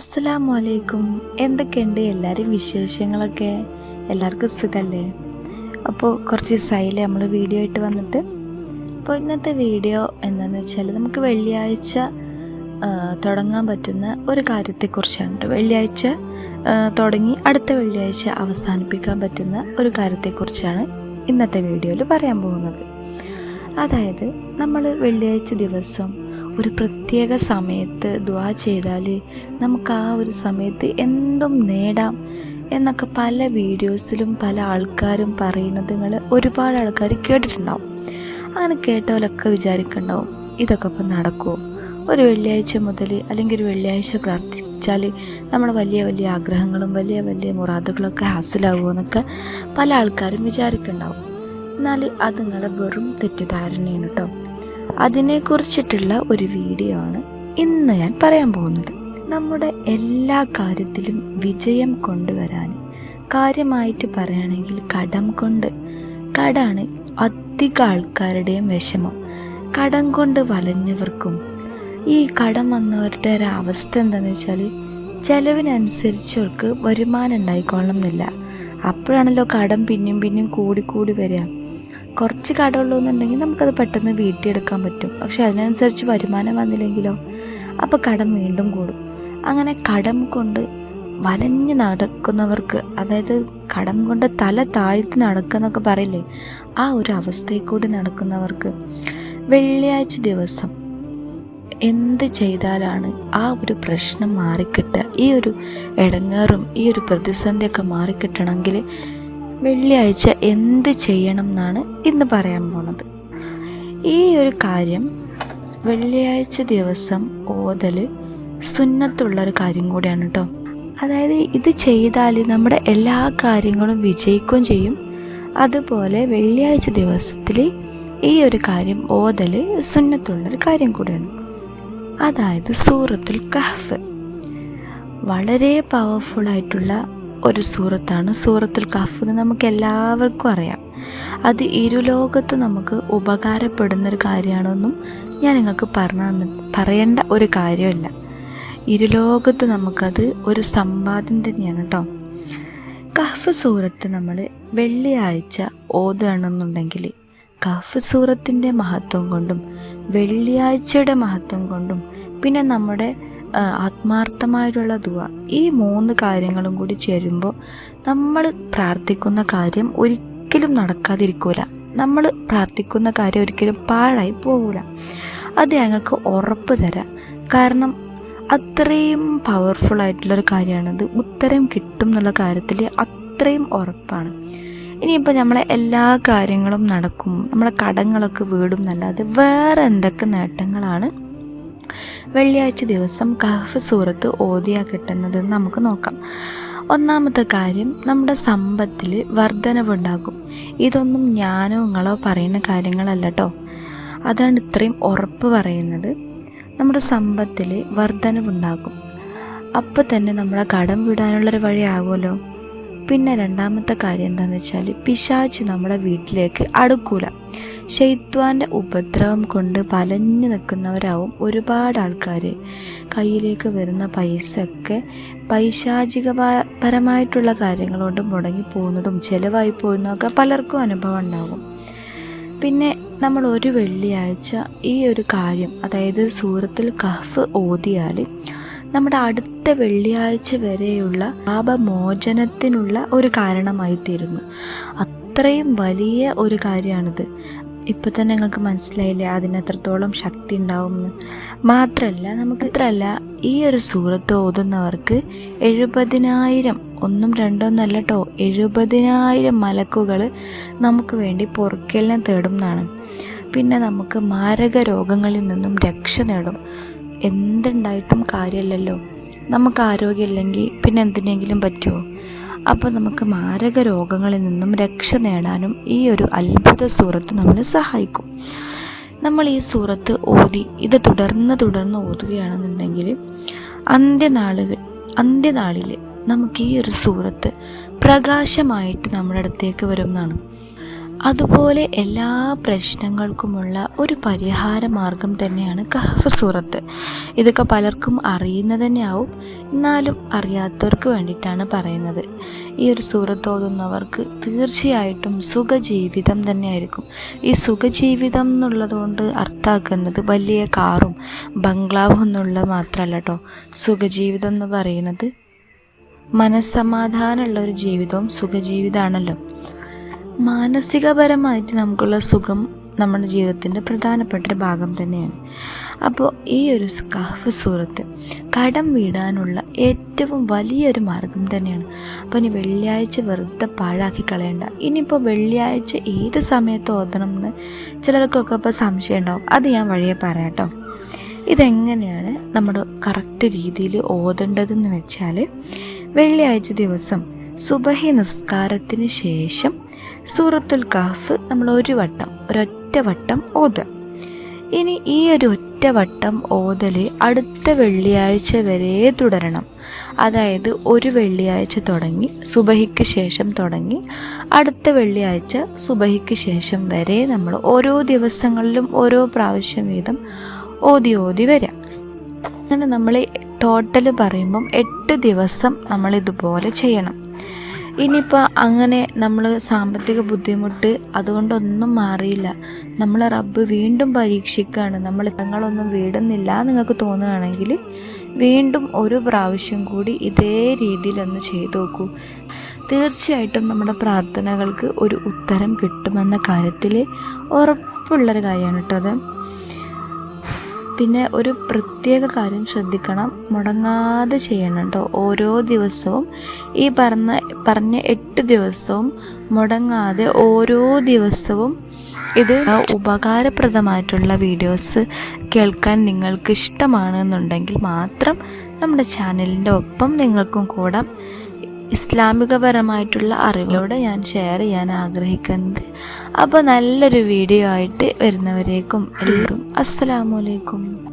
അസ്സലാമു അലൈക്കും എന്തൊക്കെയുണ്ട് എല്ലാവരും വിശേഷങ്ങളൊക്കെ? എല്ലാവർക്കും സുഖമല്ലേ അപ്പോൾ കുറച്ച് ദിവസമായില്ലേ നമ്മൾ വീഡിയോ ആയിട്ട് വന്നിട്ട്? അപ്പോൾ ഇന്നത്തെ വീഡിയോ എന്താണെന്ന് വെച്ചാൽ നമുക്ക് വെള്ളിയാഴ്ച തുടങ്ങാൻ പറ്റുന്ന ഒരു കാര്യത്തെക്കുറിച്ചാണ്. വെള്ളിയാഴ്ച തുടങ്ങി അടുത്ത വെള്ളിയാഴ്ച അവസാനിപ്പിക്കാൻ പറ്റുന്ന ഒരു കാര്യത്തെക്കുറിച്ചാണ് ഇന്നത്തെ വീഡിയോയിൽ പറയാൻ പോകുന്നത്. അതായത് നമ്മൾ വെള്ളിയാഴ്ച ദിവസം ഒരു പ്രത്യേക സമയത്ത് ദ്വാ ചെയ്താൽ നമുക്ക് ആ ഒരു സമയത്ത് എന്തും നേടാം എന്നൊക്കെ പല വീഡിയോസിലും പല ആൾക്കാരും പറയുന്നത് നിങ്ങൾ ഒരുപാട് ആൾക്കാർ കേട്ടിട്ടുണ്ടാവും. അങ്ങനെ കേട്ടവരൊക്കെ വിചാരിക്കുന്നുണ്ടാവും ഇതൊക്കെ ഇപ്പം നടക്കുമോ ഒരു വെള്ളിയാഴ്ച മുതൽ അല്ലെങ്കിൽ ഒരു വെള്ളിയാഴ്ച പ്രാർത്ഥിച്ചാൽ നമ്മൾ വലിയ വലിയ ആഗ്രഹങ്ങളും വലിയ വലിയ മുറാദുകളൊക്കെ ഹാസിലാവുമോ എന്നൊക്കെ പല ആൾക്കാരും വിചാരിക്കുന്നുണ്ടാവും എന്നാൽ അത് നിങ്ങളുടെ വെറും തെറ്റിദ്ധാരണയാണ് കേട്ടോ അതിനെക്കുറിച്ചിട്ടുള്ള ഒരു വീഡിയോ ആണ് ഇന്ന് ഞാൻ പറയാൻ പോകുന്നത്. നമ്മുടെ എല്ലാ കാര്യത്തിലും വിജയം കൊണ്ടുവരാൻ കാര്യമായിട്ട് പറയുകയാണെങ്കിൽ കടം കൊണ്ട്. കടാണ് അധിക ആൾക്കാരുടെയും വിഷമം. കടം കൊണ്ട് വലഞ്ഞവർക്കും ഈ കടം വന്നവരുടെ ഒരു അവസ്ഥ എന്താണെന്ന് വെച്ചാൽ ചെലവിനനുസരിച്ച് അവർക്ക് വരുമാനം ഉണ്ടായിക്കൊള്ളണം എന്നില്ല അപ്പോഴാണല്ലോ കടം പിന്നെയും പിന്നെയും കൂടി കൂടി വരിക. കുറച്ച് കടമുള്ളൂ എന്നുണ്ടെങ്കിൽ നമുക്കത് പെട്ടെന്ന് വീട്ടിയെടുക്കാൻ പറ്റും. പക്ഷെ അതിനനുസരിച്ച് വരുമാനം വന്നില്ലെങ്കിലോ? അപ്പോൾ കടം വീണ്ടും കൂടും. അങ്ങനെ കടം കൊണ്ട് വലഞ്ഞു നടക്കുന്നവർക്ക് അതായത് കടം കൊണ്ട് തല താഴ്ത്തി നടക്കുന്നൊക്കെ പറയില്ലേ? ആ ഒരു അവസ്ഥയിൽ കൂടി നടക്കുന്നവർക്ക് വെള്ളിയാഴ്ച ദിവസം എന്ത് ചെയ്താലാണ് ആ ഒരു പ്രശ്നം മാറിക്കിട്ടുക? ഈ ഒരു ഇടങ്ങേറും ഈ ഒരു പ്രതിസന്ധിയൊക്കെ മാറിക്കിട്ടണമെങ്കിൽ വെള്ളിയാഴ്ച എന്ത് ചെയ്യണം എന്നാണ് ഇന്ന് പറയാൻ പോണത്. ഈ ഒരു കാര്യം വെള്ളിയാഴ്ച ദിവസം ഓതൽ സുന്നത്തുള്ള ഒരു കാര്യം കൂടിയാണ് കേട്ടോ അതായത് ഇത് ചെയ്താൽ നമ്മുടെ എല്ലാ കാര്യങ്ങളും വിജയിക്കുകയും ചെയ്യും. അതുപോലെ വെള്ളിയാഴ്ച ദിവസത്തിൽ ഈ ഒരു കാര്യം ഓതൽ സുന്നത്തുള്ള ഒരു കാര്യം കൂടിയാണ്. അതായത് സൂറത്തുൽ കഹ്ഫ്. വളരെ പവർഫുൾ ആയിട്ടുള്ള ഒരു സൂറത്താണ്. സൂറത്തുൽ കഫ് എന്ന് നമുക്ക് എല്ലാവർക്കും അറിയാം. അത് ഇരുലോകത്ത് നമുക്ക് ഉപകാരപ്പെടുന്നൊരു കാര്യമാണെന്നും ഞാൻ നിങ്ങൾക്ക് പറഞ്ഞു പറയേണ്ട ഒരു കാര്യമല്ല. ഇരുലോകത്ത് നമുക്കത് ഒരു സമ്പാദ്യം തന്നെയാണ് കേട്ടോ കഫ് സൂറത്ത് നമ്മൾ വെള്ളിയാഴ്ച ഓതുകയാണെന്നുണ്ടെങ്കിൽ കഫ് സൂറത്തിന്റെ മഹത്വം കൊണ്ടും വെള്ളിയാഴ്ചയുടെ മഹത്വം കൊണ്ടും പിന്നെ നമ്മുടെ ആത്മാർത്ഥമായിട്ടുള്ള ദുവ. ഈ മൂന്ന് കാര്യങ്ങളും കൂടി ചേരുമ്പോൾ നമ്മൾ പ്രാർത്ഥിക്കുന്ന കാര്യം ഒരിക്കലും നടക്കാതിരിക്കൂല. നമ്മൾ പ്രാർത്ഥിക്കുന്ന കാര്യം ഒരിക്കലും പാഴായി പോകൂല അത് ഞങ്ങൾക്ക് ഉറപ്പ് തരാം. കാരണം അത്രയും പവർഫുൾ ആയിട്ടുള്ളൊരു കാര്യമാണത് ഉത്തരം കിട്ടും എന്നുള്ള കാര്യത്തിൽ അത്രയും ഉറപ്പാണ്. ഇനിയിപ്പോൾ നമ്മളെ എല്ലാ കാര്യങ്ങളും നടക്കും. നമ്മളെ കടങ്ങളൊക്കെ വീടും എന്നല്ലാതെ വേറെ എന്തൊക്കെ നേട്ടങ്ങളാണ് വെള്ളിയാഴ്ച ദിവസം കഹഫ് സൂറത്ത് ഓതിയാ കിട്ടുന്നതെന്ന് നമുക്ക് നോക്കാം. ഒന്നാമത്തെ കാര്യം നമ്മുടെ സമ്പത്തിൽ വർധനവുണ്ടാകും. ഇതൊന്നും ഞാനോ നിങ്ങളോ പറയുന്ന കാര്യങ്ങളല്ല കേട്ടോ അതാണ് ഇത്രയും ഉറപ്പ് പറയുന്നത്. നമ്മുടെ സമ്പത്തിൽ വർധനവുണ്ടാകും. അപ്പോൾ തന്നെ നമ്മുടെ കടം വിടാനുള്ളൊരു വഴിയാകുമല്ലോ പിന്നെ രണ്ടാമത്തെ കാര്യം എന്താണെന്ന് വെച്ചാൽ പിശാച്ച് നമ്മുടെ വീട്ടിലേക്ക് അടുക്കൂല. ഷെയ്ത്വാന്റെ ഉപദ്രവം കൊണ്ട് പലഞ്ഞു നിൽക്കുന്നവരാവും ഒരുപാട് ആൾക്കാർ കയ്യിലേക്ക് വരുന്ന പൈസ ഒക്കെ പൈശാചിക പരമായിട്ടുള്ള കൊണ്ട് മുടങ്ങി പോകുന്നതും ചിലവായി പോകുന്നതൊക്കെ പലർക്കും അനുഭവം ഉണ്ടാകും പിന്നെ നമ്മൾ ഒരു വെള്ളിയാഴ്ച ഈ ഒരു കാര്യം അതായത് സൂറത്തിൽ കഫ് ഓതിയാൽ നമ്മുടെ അടുത്ത വെള്ളിയാഴ്ച വരെയുള്ള പാപമോചനത്തിനുള്ള ഒരു കാരണമായി തീരുന്നു അത്രയും വലിയ ഒരു കാര്യമാണിത്. ഇപ്പം തന്നെ നിങ്ങൾക്ക് മനസ്സിലായില്ലേ? അതിന് എത്രത്തോളം ശക്തി ഉണ്ടാവുമെന്ന്. മാത്രമല്ല നമുക്ക് ഇത്രല്ല ഈ ഒരു സൂറത്ത് ഓതുന്നവർക്ക് എഴുപതിനായിരം ഒന്നും രണ്ടോ എന്നല്ല കേട്ടോ എഴുപതിനായിരം മലക്കുകൾ നമുക്ക് വേണ്ടി പൊറുക്കലിനെ തേടും എന്നാണ് പിന്നെ നമുക്ക് മാരക രോഗങ്ങളിൽ നിന്നും രക്ഷ നേടും. എന്തുണ്ടായിട്ടും കാര്യമല്ലല്ലോ നമുക്ക് ആരോഗ്യമില്ലെങ്കിൽ പിന്നെ എന്തിനെങ്കിലും പറ്റുമോ അപ്പോൾ നമുക്ക് മാരക രോഗങ്ങളിൽ നിന്നും രക്ഷ നേടാനും ഈ ഒരു അത്ഭുത സൂറത്ത് നമ്മളെ സഹായിക്കും. നമ്മൾ ഈ സൂറത്ത് ഓതി ഇത് തുടർന്ന് തുടർന്ന് ഓതുകയാണെന്നുണ്ടെങ്കിൽ അന്ത്യനാളുകൾ അന്ത്യനാളിൽ നമുക്ക് ഈ ഒരു സൂറത്ത് പ്രകാശമായിട്ട് നമ്മുടെ അടുത്തേക്ക് വരുന്നതാണ് അതുപോലെ എല്ലാ പ്രശ്നങ്ങൾക്കുമുള്ള ഒരു പരിഹാര മാർഗം തന്നെയാണ് കഹഫ് സൂറത്ത്. ഇതൊക്കെ പലർക്കും അറിയുന്നത് തന്നെയാവും. എന്നാലും അറിയാത്തവർക്ക് വേണ്ടിയിട്ടാണ് പറയുന്നത്. ഈ ഒരു സൂറത്ത് ഓതുന്നവർക്ക് തീർച്ചയായിട്ടും സുഖജീവിതം തന്നെയായിരിക്കും. ഈ സുഖജീവിതം എന്നുള്ളത് കൊണ്ട് അർത്ഥാക്കുന്നത് വലിയ കാറും ബംഗ്ലാവും എന്നുള്ള മാത്രമല്ല കേട്ടോ. സുഖജീവിതം എന്ന് പറയുന്നത് മനസ്സമാധാനമുള്ള ഒരു ജീവിതവും സുഖജീവിതമാണല്ലോ. മാനസികപരമായിട്ട് നമുക്കുള്ള സുഖം നമ്മുടെ ജീവിതത്തിന്റെ പ്രധാനപ്പെട്ട ഒരു ഭാഗം തന്നെയാണ്. അപ്പോൾ ഈ ഒരു സ്കാഫ് സൂറത്ത് കടം വീടാനുള്ള ഏറ്റവും വലിയൊരു മാർഗം തന്നെയാണ്. അപ്പോൾ ഇനി വെള്ളിയാഴ്ച വെറുതെ പാഴാക്കി കളയണ്ട. ഇനിയിപ്പോൾ വെള്ളിയാഴ്ച ഏത് സമയത്ത് ഓതണം എന്ന് ചിലർക്കൊക്കെ ഇപ്പോൾ സംശയം ഉണ്ടാവും. അത് ഞാൻ വഴിയെ പറയാട്ടോ ഇതെങ്ങനെയാണ് നമ്മൾ കറക്റ്റ് രീതിയിൽ ഓതേണ്ടതെന്ന് വെച്ചാൽ വെള്ളിയാഴ്ച ദിവസം സുബഹി നിസ്കാരത്തിന് ശേഷം സൂറത്തുൽ കാഫ് നമ്മൾ ഒരു വട്ടം ഒരൊറ്റ വട്ടം ഓതുക. ഇനി ഈ ഒരു ഒറ്റ വട്ടം ഓതൽ അടുത്ത വെള്ളിയാഴ്ച വരെ തുടരണം. അതായത് ഒരു വെള്ളിയാഴ്ച തുടങ്ങി സുബഹിക്ക് ശേഷം തുടങ്ങി അടുത്ത വെള്ളിയാഴ്ച സുബഹിക്ക് ശേഷം വരെ നമ്മൾ ഓരോ ദിവസങ്ങളിലും ഓരോ പ്രാവശ്യം വീതം ഓതി ഓതി വരാം അങ്ങനെ നമ്മൾ ടോട്ടൽ പറയുമ്പം എട്ട് ദിവസം നമ്മൾ ഇതുപോലെ ചെയ്യണം. ഇനിയിപ്പോൾ അങ്ങനെ നമ്മൾ സാമ്പത്തിക ബുദ്ധിമുട്ട് അതുകൊണ്ടൊന്നും മാറിയില്ല. നമ്മൾ റബ്ബ് വീണ്ടും പരീക്ഷിക്കുകയാണ് നമ്മൾ ഞങ്ങളൊന്നും വീടുന്നില്ല നിങ്ങൾക്ക് തോന്നുകയാണെങ്കിൽ വീണ്ടും ഒരു പ്രാവശ്യം കൂടി ഇതേ രീതിയിലൊന്ന് ചെയ്തു നോക്കൂ. തീർച്ചയായിട്ടും നമ്മുടെ പ്രാർത്ഥനകൾക്ക് ഒരു ഉത്തരം കിട്ടുമെന്ന കാര്യത്തിൽ ഉറപ്പുള്ളൊരു കാര്യമാണ് കേട്ടോ അത്. പിന്നെ ഒരു പ്രത്യേക കാര്യം ശ്രദ്ധിക്കണം. മുടങ്ങാതെ ചെയ്യണം കേട്ടോ ഓരോ ദിവസവും ഈ പറഞ്ഞ പറഞ്ഞ എട്ട് ദിവസവും മുടങ്ങാതെ ഓരോ ദിവസവും ഇത് ഉപകാരപ്രദമായിട്ടുള്ള വീഡിയോസ് കേൾക്കാൻ നിങ്ങൾക്ക് ഇഷ്ടമാണെന്നുണ്ടെങ്കിൽ മാത്രം നമ്മുടെ ചാനലിന്റെ ഒപ്പം നിങ്ങൾക്കും കൂടാം ഇസ്ലാമികപരമായിട്ടുള്ള അറിവിലൂടെ ഞാൻ ഷെയർ ചെയ്യാൻ ആഗ്രഹിക്കുന്നത്. അപ്പോൾ നല്ലൊരു വീഡിയോ ആയിട്ട് വരുന്നവരേക്കും എല്ലാവരും അസ്സലാമലൈക്കും